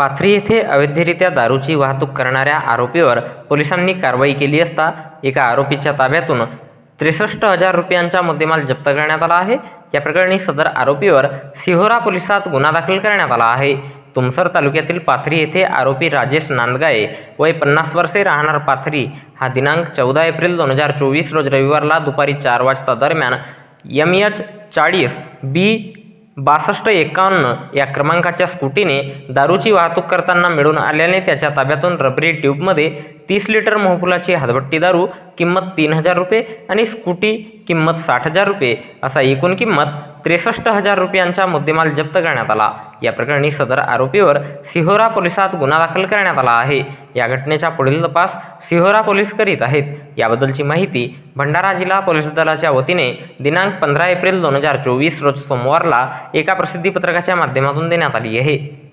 पाथरी येथे अवैधरित्या दारूची वाहतूक करणाऱ्या आरोपीवर पोलिसांनी कारवाई केली असता एका आरोपीच्या ताब्यातून त्रेसष्ट हजार रुपयांचा मुद्देमाल जप्त करण्यात आला आहे. या प्रकरणी सदर आरोपीवर सिहोरा पोलिसात गुन्हा दाखल करण्यात आला आहे. तुमसर तालुक्यातील पाथरी येथे आरोपी राजेश नांदगाये वय पन्नास वर्षे राहणार पाथरी हा दिनांक चौदा एप्रिल दोन हजार चोवीस रोज रविवारला दुपारी चार वाजता दरम्यान एम एच चाळीस बी बासष्ट एकावन्न या क्रमांकाच्या स्कूटीने दारूची वाहतूक करताना मिळून आल्याने त्याच्या ताब्यातून रबरी ट्यूबमध्ये तीस लिटर मोहफुलाची हातभट्टी दारू किंमत तीन हजार रुपये आणि स्कूटी किंमत साठ हजार रुपये असा एकूण किंमत त्रेसष्ट हजार रुपयांचा मुद्देमाल जप्त करण्यात आला. या प्रकरणी सदर आरोपीवर सिहोरा पोलिसात गुन्हा दाखल करण्यात आला आहे. या घटनेचा पुढील तपास सिहोरा पोलीस करीत आहेत. याबद्दलची माहिती भंडारा जिल्हा पोलीस दलाच्या वतीने दिनांक पंधरा एप्रिल दोन हजार चोवीस रोज सोमवारला एका प्रसिद्धीपत्रकाच्या माध्यमातून देण्यात आली आहे.